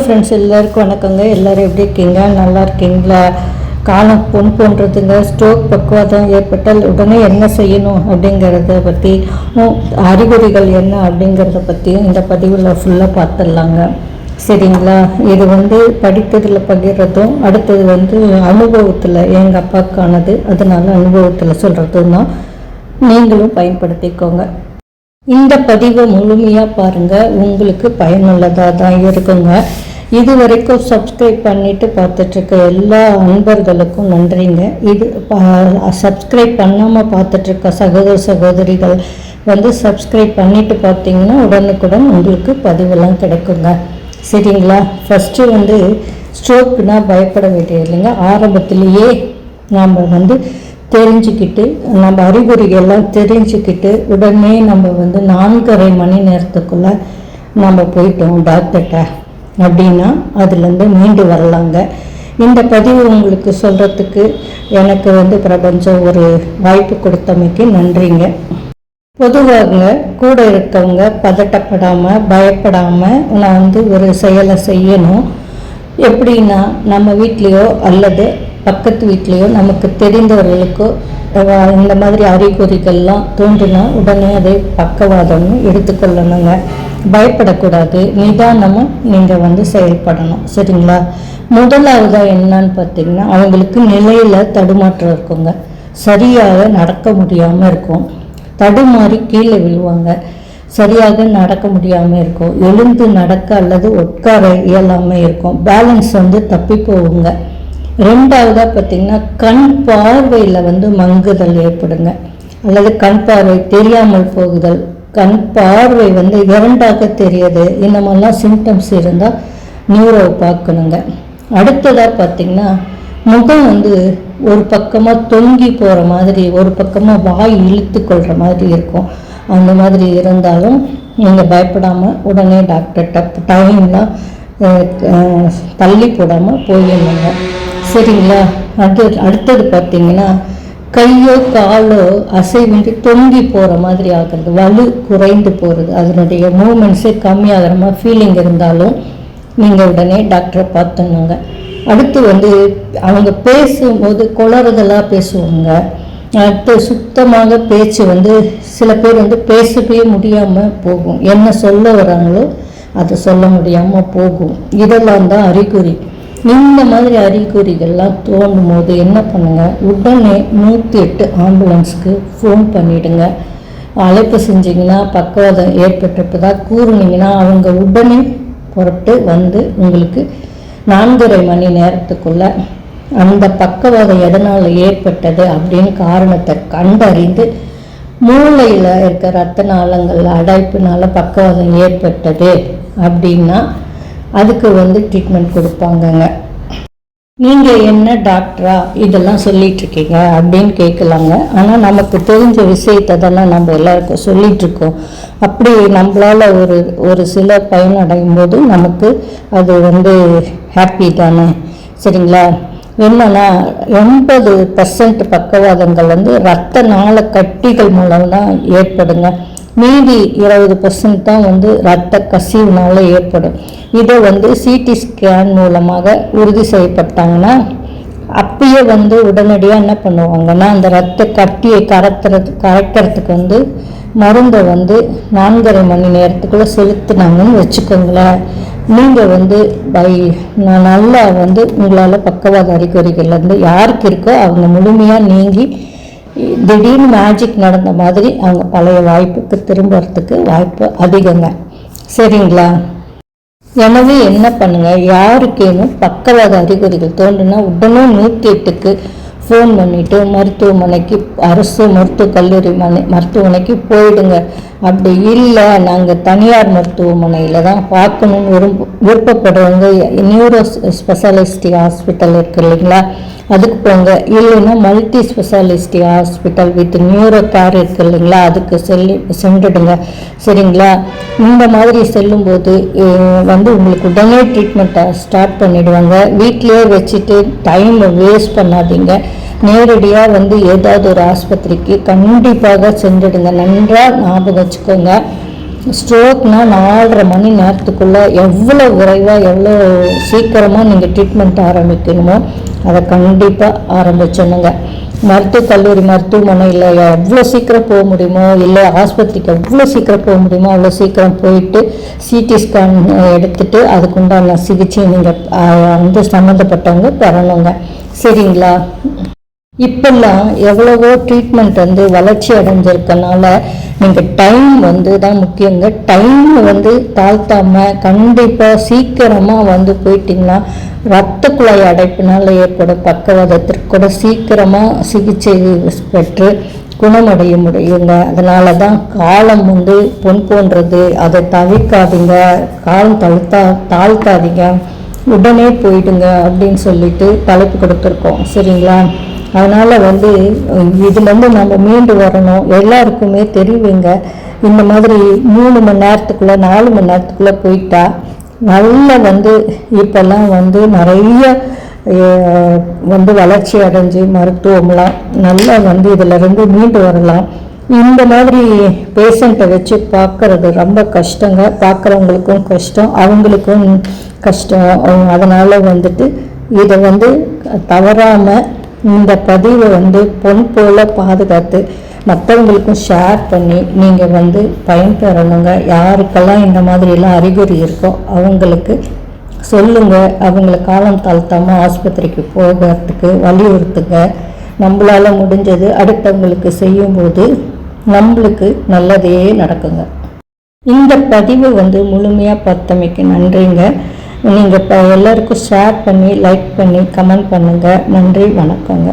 Friends எல்லாருக்கும் வணக்கங்க. எல்லாரும் எப்படி இருக்கீங்க? நல்லா இருக்கீங்களா? காலம் பொன் போன்றதுங்க. ஸ்ட்ரோக் பக்குவாதம் ஏற்பட்டால் உடனே என்ன செய்யணும் அப்படிங்கிறத பற்றி அறிகுறிகள் என்ன அப்படிங்கிறத பற்றியும் இந்த பதிவில் ஃபுல்லாக பார்த்துடலாங்க சரிங்களா? இது வந்து படித்ததில் பகிர்றதும் அடுத்தது வந்து அனுபவத்தில் எங்கள் அப்பாவுக்கானது அதனால அனுபவத்தில் சொல்கிறதும் தான் நீங்களும் பயன்படுத்திக்கோங்க. இந்த பதிவை முழுமையாக பாருங்கள் உங்களுக்கு பயனுள்ளதாக தான் இருக்குங்க. இது வரைக்கும் சப்ஸ்கிரைப் பண்ணிட்டு பார்த்துட்ருக்க எல்லா அன்பர்களுக்கும் நன்றிங்க. இது சப்ஸ்கிரைப் பண்ணாமல் பார்த்துட்ருக்க சகோதர சகோதரிகள் வந்து சப்ஸ்கிரைப் பண்ணிவிட்டு பார்த்தீங்கன்னா உடனுக்குடன் உங்களுக்கு பதிவெல்லாம் கிடைக்குங்க. சரிங்களா? ஃபஸ்ட்டு வந்து ஸ்ட்ரோக்குனா பயப்பட வேண்டியது இல்லைங்க ஆரம்பத்திலேயே நாம் வந்து தெரிஞ்சுக்கிட்டு நம்ம அறிகுறிகள்லாம் தெரிஞ்சுக்கிட்டு உடனே நம்ம வந்து நான்கரை மணி நேரத்துக்குள்ளே நம்ம போயிட்டோம் டாக்டர்கிட்ட. அப்படின்னா அதுலேருந்து மீண்டு வரலாங்க. இந்த பதிவு உங்களுக்கு சொல்கிறதுக்கு எனக்கு வந்து பிரபஞ்சம் ஒரு வாய்ப்பு கொடுத்தமைக்கு நன்றிங்க. பொதுவாக கூட இருக்கவங்க பதட்டப்படாமல் பயப்படாமல் நான் வந்து ஒரு செயலை செய்யணும். எப்படின்னா நம்ம வீட்லேயோ அல்லது பக்கத்து வீட்லேயோ நமக்கு தெரிந்தவர்களுக்கோ இந்த மாதிரி அறிகுறிகள்லாம் தோன்றினா உடனே அதை பக்கவாதம்னு எடுத்துக்கொள்ளணுங்க. பயப்படக்கூடாது. நிதானமும் நீங்கள் வந்து செயல்படணும். சரிங்களா? முதலாவதாக என்னன்னு பார்த்தீங்கன்னா அவங்களுக்கு நிலையில் தடுமாற்றம் இருக்குங்க. சரியாக நடக்க முடியாமல் இருக்கும். தடுமாறி கீழே விழுவாங்க. சரியாக நடக்க முடியாமல் இருக்கும். எழுந்து நடக்க அல்லது உட்கார இயலாமல் இருக்கும். பேலன்ஸ் வந்து தப்பி போகுங்க. ரெண்டாவதாக பார்த்தீங்கன்னா கண் பார்வையில் வந்து மங்குதல் ஏற்படுங்க. அல்லது கண் பார்வை தெரியாமல் போகுதல். கண் பார்வை வந்து இரண்டாக தெரியுது. இந்த மாதிரிலாம் சிம்டம்ஸ் இருந்தால் நியூரோவை பார்க்கணுங்க. அடுத்ததாக பார்த்தீங்கன்னா முகம் வந்து ஒரு பக்கமாக தொங்கி போகிற மாதிரி ஒரு பக்கமாக வாய் இழுத்து கொள்கிற மாதிரி இருக்கும். அந்த மாதிரி இருந்தாலும் நீங்கள் பயப்படாமல் உடனே டாக்டர்கிட்ட டைம்லாம் தள்ளி போடாமல் போயிடணுங்க. சரிங்களா? அது அடுத்தது பார்த்தீங்கன்னா கையோ காலோ அசைவின்றி தொங்கி போகிற மாதிரி ஆகிறது வலு குறைந்து போகிறது அதனுடைய மூமெண்ட்ஸே கம்மியாகிற மாதிரி ஃபீலிங் இருந்தாலும் நீங்கள் உடனே டாக்டரை பார்த்துணுங்க அடுத்து வந்து அவங்க பேசும்போது குளறுதலாக பேசுவாங்க. அடுத்து சுத்தமாக பேச்சு வந்து சில பேர் வந்து பேசவே முடியாமல் போகும். என்ன சொல்ல வராங்களோ அதை சொல்ல முடியாமல் போகும். இதெல்லாம் தான் அறிகுறி. இந்த மாதிரி அறிகுறிகள்லாம் தோணும் போது என்ன பண்ணுங்க? உடனே நூற்றி எட்டு ஆம்புலன்ஸ்க்கு ஃபோன் பண்ணிடுங்க. அழைப்பு செஞ்சீங்கன்னா பக்கவாதம் ஏற்பட்டிருப்பதா கூறுனீங்கன்னா அவங்க உடனே புறப்பட்டு வந்து உங்களுக்கு நான்கரை மணி நேரத்துக்குள்ள அந்த பக்கவாதம் எதனால் ஏற்பட்டது அப்படின்னு காரணத்தை கண்டறிந்து மூளையில் இருக்க ரத்த நாளங்கள் அடைப்புனால பக்கவாதம் ஏற்பட்டது அப்படின்னா அதுக்கு வந்து ட்ரீட்மெண்ட் கொடுப்பாங்கங்க. நீங்கள் என்ன டாக்டரா இதெல்லாம் சொல்லிகிட்ருக்கீங்க அப்படின்னு கேட்கலாங்க. ஆனால் நமக்கு தெரிஞ்ச விஷயத்தை தானே நம்ம எல்லாருக்கும் சொல்லிகிட்ருக்கோம் அப்படி நம்மளால ஒரு ஒரு சில பயனடையும் போது நமக்கு அது வந்து ஹாப்பி தானே. சரிங்களா? என்னன்னா எண்பது பர்சன்ட் பக்கவாதங்கள் வந்து ரத்த நாள கட்டிகள் மூலம் தான் ஏற்படுங்க. மீதி இருபது பர்சன்ட் தான் வந்து ரத்த கசிவுனால ஏற்படும். இதை வந்து சிடி ஸ்கேன் மூலமாக உறுதி செய்யப்பட்டாங்கன்னா அப்பயே வந்து உடனடியாக என்ன பண்ணுவாங்கன்னா அந்த ரத்த கட்டியை கரத்துறது கரைக்கிறதுக்கு வந்து மருந்தை வந்து நான்கரை மணி நேரத்துக்குள்ளே செலுத்தினாங்கன்னு வச்சுக்கோங்களேன். நீங்கள் வந்து பை நான் நல்லா வந்து உங்களால் பக்கவாத அறிகுறிகள்லேருந்து யாருக்கு இருக்கோ அவங்க முழுமையாக நீங்கி திடீர்னு மேஜிக் நடந்த மாதிரி அவங்க பழைய வாய்ப்புக்கு திரும்புறதுக்கு வாய்ப்பு அதிகங்க. சரிங்களா? எனவே என்ன பண்ணுங்க? யாருக்கேனும் பக்கவாத அறிகுறிகள் தோன்றுனா உடனே நூற்றி எட்டுக்கு ஃபோன் பண்ணிவிட்டு மருத்துவமனைக்கு அரசு மருத்துவக் கல்லூரி மனை மருத்துவமனைக்கு போயிடுங்க. அப்படி இல்லை நாங்கள் தனியார் மருத்துவமனையில் தான் பார்க்கணுன்னு விரும்ப விருப்பப்படுறவங்க நியூரோ ஸ்பெஷாலிஸ்டி ஹாஸ்பிட்டல் இருக்கு இல்லைங்களா? அதுக்கு போங்க. இல்லைன்னா multi speciality hospital with neuro care இருக்கு இல்லைங்களா? அதுக்கு செல்லி சென்றுடுங்க. சரிங்களா? இந்த மாதிரி செல்லும்போது வந்து உங்களுக்கு உடனே ட்ரீட்மெண்ட்டை ஸ்டார்ட் பண்ணிவிடுவாங்க வீட்லேயே வச்சுட்டு டைமை வேஸ்ட் பண்ணாதீங்க. நேரடியாக வந்து ஏதாவது ஒரு ஆஸ்பத்திரிக்கு கண்டிப்பாக சென்றுடுங்க. நன்றாக ஞாபகம் வச்சுக்கோங்க. ஸ்ட்ரோக்னா நாலரை மணி நேரத்துக்குள்ளே எவ்வளோ விரைவாக எவ்வளோ சீக்கிரமாக நீங்கள் ட்ரீட்மெண்ட் ஆரம்பிக்கணுமோ அதை கண்டிப்பாக ஆரம்பிச்சணுங்க மருத்துவக் கல்லூரி மருத்துவமனையில் எவ்வளோ சீக்கிரம் போக முடியுமோ இல்லை ஆஸ்பத்திரிக்கு எவ்வளோ சீக்கிரம் போக முடியுமோ அவ்வளோ சீக்கிரம் போயிட்டு சிடி ஸ்கேன் எடுத்துட்டு அதுக்குண்டான சிகிச்சை நீங்கள் வந்து சம்மந்தப்பட்டவங்க பெறணுங்க. சரிங்களா? இப்பெல்லாம் எவ்வளவோ ட்ரீட்மெண்ட் வந்து வளர்ச்சி அடைஞ்சிருக்கனால நீங்கள் டைம் வந்து தான் முக்கியங்க டைம் வந்து தாழ்த்தாம கண்டிப்பாக சீக்கிரமாக வந்து போயிட்டீங்கன்னா ரத்த குழாய் அடைப்பினால் ஏற்படும் பக்கவாதத்திற்கு கூட சீக்கிரமாக சிகிச்சை பெற்று குணமடைய முடியுங்க. அதனால தான் காலம் வந்து பொன் போன்றது. அதை தவிர்க்காதீங்க. காலம் தழுத்தா தாழ்த்தாதீங்க. உடனே போயிடுங்க அப்படின்னு சொல்லிட்டு தலைப்பு கொடுத்துருக்கோம். சரிங்களா? அதனால் வந்து இதுலேருந்து நம்ம மீண்டு வரணும். எல்லாருக்குமே தெரியுங்க இந்த மாதிரி மூணு மணி நேரத்துக்குள்ளே நாலு மணி நேரத்துக்குள்ளே போயிட்டா நல்ல வந்து இப்போல்லாம் வந்து நிறைய வந்து வளர்ச்சி அடைஞ்சு மருத்துவம்லாம் நல்லா வந்து இதிலிருந்து மீண்டு வரலாம். இந்த மாதிரி பேஷண்ட்டை வச்சு பார்க்குறது ரொம்ப கஷ்டங்க. பார்க்குறவங்களுக்கும் கஷ்டம். அவங்களுக்கும் கஷ்டம். அவங்க அதனால் வந்துட்டு இதை வந்து தவறாமல் இந்த பதிவை வந்து பொன் போல பாதுகாத்து மற்றவங்களுக்கும் ஷேர் பண்ணி நீங்கள் வந்து பயன்பெறணுங்க யாருக்கெல்லாம் இந்த மாதிரிலாம் அறிகுறி இருக்கோ அவங்களுக்கு சொல்லுங்க. அவங்கள காலம் தாழ்த்தாமல் ஆஸ்பத்திரிக்கு போகிறதுக்கு வலியுறுத்துங்க. நம்மளால் முடிஞ்சது அடுத்தவங்களுக்கு செய்யும்போது நம்மளுக்கு நல்லதே நடக்குங்க. இந்த பதிவு வந்து முழுமையாக பார்த்தமைக்கு நன்றிங்க. நீங்கள் இப்போ எல்லாருக்கும் ஷேர் பண்ணி லைக் பண்ணி கமெண்ட் பண்ணுங்கள் நன்றி வணக்கங்க.